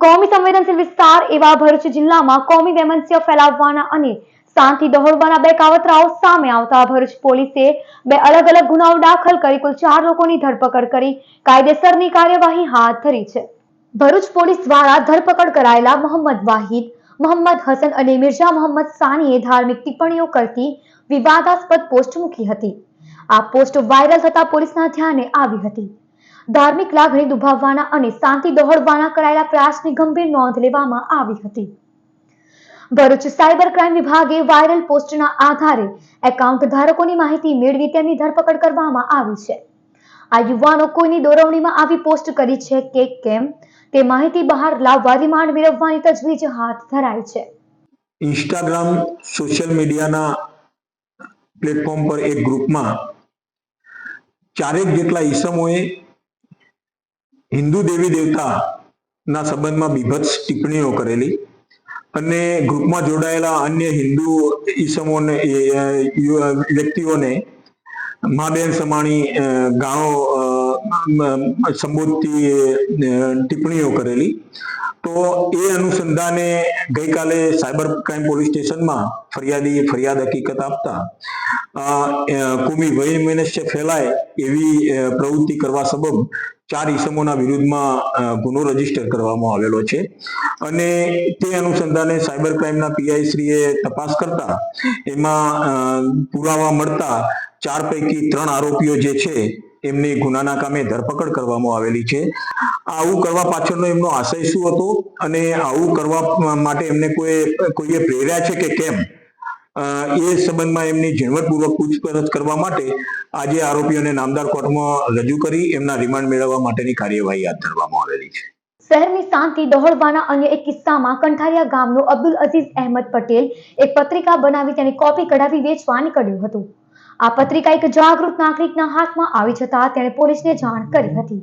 કોમી સંવેદનશીલ વિસ્તાર એવા ભરૂચ જિલ્લામાં કોમી વેમનસ્ય ફેલાવવાના અને શાંતિ દોહડવાના બે કાવતરાઓ સામે આવતા ભરૂચ પોલીસે બે અલગ અલગ ગુનાઓ દાખલ કરી કુલ ચાર લોકોની ધરપકડ કરી. કાયદેસરની કાર્યવાહી હાથ ધરી છે. ભરૂચ પોલીસ દ્વારા ધરપકડ કરાયેલા મોહમ્મદ વાહિદ, મોહમ્મદ હસન અને મિર્ઝા મોહમ્મદ સાનીએ ધાર્મિક ટિપ્પણીઓ કરતી વિવાદાસ્પદ પોસ્ટ મૂકી હતી. આ પોસ્ટ વાયરલ થતા પોલીસના ધ્યાને આવી હતી. ધાર્મિક લાગણી દુભાવવાના અને શાંતિ દોહળવાના કરાયેલા પ્રયાસની ગંભીર નોંધ લેવામાં આવી હતી. ભરૂચ સાયબર ક્રાઇમ વિભાગે વાયરલ પોસ્ટના આધારે એકાઉન્ટ ધારકોની માહિતી મેળવી તેમની ધરપકડ કરવામાં આવી છે. આ યુવાનો કોઈની દોરવણીમાં આવી પોસ્ટ કરી છે કે કેમ? તે માહિતી બહાર લાવવા રિમાન્ડ મેળવવાની તજવીજ હાથ ધરાઈ છે. ઇન્સ્ટાગ્રામ, સોશિયલ મીડિયાના પ્લેટફોર્મ પર એક ગ્રુપમાં ચારેક જેટલા ઈસમોએ હિન્દુ દેવી દેવતાના સંબંધમાં બીભત્સ ટિપ્પણીઓ કરેલી અને ગ્રુપમાં જોડાયેલા અન્ય હિન્દુ ઈસમોને વ્યક્તિઓને મા સમાણી ગાળો સંબોધતી ટિપ્પણીઓ કરેલી. તો એ અનુસંધાને ગઈકાલે સાયબર ક્રાઇમ પોલીસ સ્ટેશનમાં ફરિયાદી ફરિયાદ હકીકત આપતા કોમી વૈમનસ્ય ફેલાય એવી પ્રવૃત્તિ કરવા સબબ ચાર ઇસમોના વિરુદ્ધમાં ગુનો રજિસ્ટર કરવામાં આવેલો છે. અને તે અનુસંધાને સાયબર ક્રાઇમના પીઆઈ તપાસ કરતા એમાં પુરાવા મળતા ચાર પૈકી ત્રણ આરોપીઓ જે છે, એમની ગુનાના કામે ધરપકડ કરવામાં આવેલી છે. આવું કરવા પાછળનો એમનો આશય શું હતો? અને આવું કરવા માટે એમને કોઈ, કોઈએ પ્રેર્યા છે કે કેમ? એ સંબંધમાં એમની ઝીણવટપૂર્વક પૂછપરછ કરવા માટે આજે આરોપીઓને નામદાર કોર્ટમાં રજૂ કરી એમના રિમાન્ડ મેળવવા માટેની કાર્યવાહી હાથ ધરવામાં આવેલી છે. શહેરની શાંતિ દોહડવાના અન્ય એક કિસ્સામાં કંઠારિયા ગામનો અબ્દુલ અઝીઝ અહેમદ પટેલ એક પત્રિકા બનાવી તેની કોપી કઢાવી વેચવા નીકળ્યું હતું. આ પત્રિકા એક જાગૃત નાગરિકના હાથમાં આવી જતા તેણે પોલીસને જાણ કરી હતી.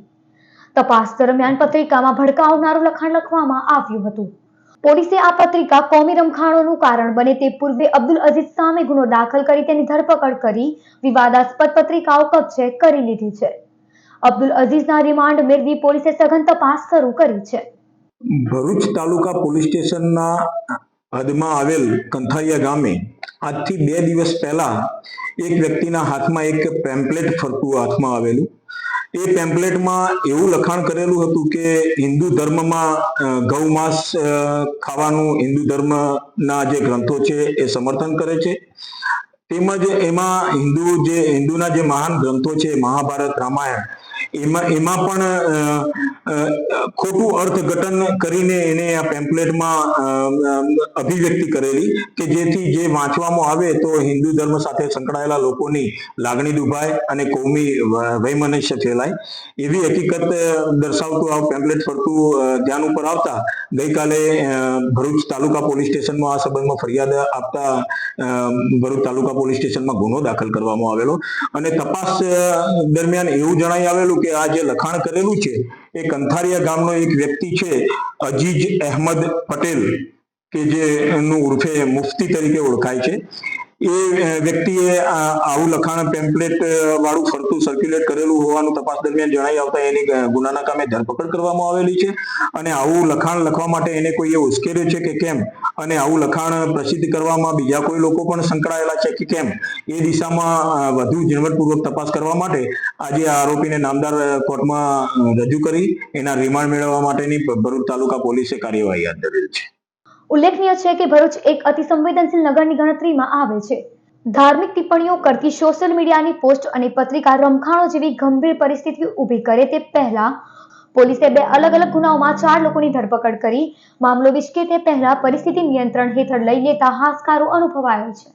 તપાસ દરમિયાન પત્રિકામાં ભડકાવનારું લખાણ લખવામાં આવ્યું હતું. પોલીસે આ પત્રિકા કોમી રમખાણોનું કારણ બને તે પૂર્વે અબ્દુલ અઝીઝ સામે ગુનો દાખલ કરી તેની ધરપકડ કરી વિવાદાસ્પદ પત્રિકાઓ કબજે કરી લીધી છે. અબ્દુલ અઝીઝના રિમાન્ડ મેળવી પોલીસે સઘન તપાસ શરૂ કરી છે. ભરૂચ તાલુકા પોલીસ સ્ટેશનના હદમાં આવેલ કંથારિયા ગામે આજથી બે દિવસ પહેલા એક વ્યક્તિના હાથમાં એક પેમ્પલેટ ફરતું હાથમાં આવેલું. એ પેમ્પલેટમાં એવું લખાણ કરેલું હતું કે હિન્દુ ધર્મમાં ગૌમાંસ ખાવાનું હિન્દુ ધર્મના જે ગ્રંથો છે એ સમર્થન કરે છે. તેમજ એમાં હિન્દુ જે, હિન્દુના જે મહાન ગ્રંથો છે, મહાભારત, રામાયણ એમાં એમાં પણ ખોટું અર્થઘટન કરીને એને આ પેમ્પલેટમાં અભિવ્યક્તિ કરેલી કે જેથી જે વાંચવામાં આવે તો હિન્દુ ધર્મ સાથે સંકળાયેલા લોકોની લાગણી દુભાય અને કોમી વૈમનસ્ય ફેલાય. એવી હકીકત દર્શાવતું આ પેમ્પલેટ ફરતું ધ્યાન ઉપર આવતા ગઈકાલે ભરૂચ તાલુકા પોલીસ સ્ટેશનમાં આ સંબંધમાં ફરિયાદ આપતા ભરૂચ તાલુકા પોલીસ સ્ટેશનમાં ગુનો દાખલ કરવામાં આવેલો. અને તપાસ દરમિયાન એવું જણાઈ આવેલું કે આ જે લખાણ કરેલું છે, એ કંથારિયા ગામનો એક વ્યક્તિ છે, અજીજ અહેમદ પટેલ, કે જે એનું ઉર્ફે મુફતી તરીકે ઓળખાય છે. એ વ્યક્તિએ આવું લખાણ પેમ્પલેટ વાળું ફરતું સર્ક્યુલેટ કરેલું હોવાનું તપાસ દરમિયાન જણાઈ આવતા એની ગુનાના કામે ધરપકડ કરવામાં આવેલી છે. અને આવું લખાણ લખવા માટે એને કોઈએ ઉશ્કેર્યું છે કે કેમ? અને આવું લખાણ પ્રસિદ્ધ કરવામાં બીજા કોઈ લોકો પણ સંકળાયેલા છે કે કેમ? એ દિશામાં વધુ ઝીણવટપૂર્વક તપાસ કરવા માટે આજે આરોપીને નામદાર કોર્ટમાં રજૂ કરી એના રિમાન્ડ મેળવવા માટેની ભરૂચ તાલુકા પોલીસે કાર્યવાહી હાથ ધરેલ છે. ઉલ્લેખનીય છે કે ભરૂચ એક અતિ સંવેદનશીલ નગરની ગણતરીમાં આવે છે. ધાર્મિક ટિપ્પણીઓ કરતી સોશિયલ મીડિયાની પોસ્ટ અને પત્રિકા રમખાણો જેવી ગંભીર પરિસ્થિતિ ઊભી કરે તે પહેલા પોલીસે બે અલગ અલગ ગુનાઓમાં ચાર લોકોની ધરપકડ કરી. મામલો વિશ્કે તે પહેલા પરિસ્થિતિ નિયંત્રણ હેઠળ લઈ લેતા હાશકારો અનુભવાયો છે.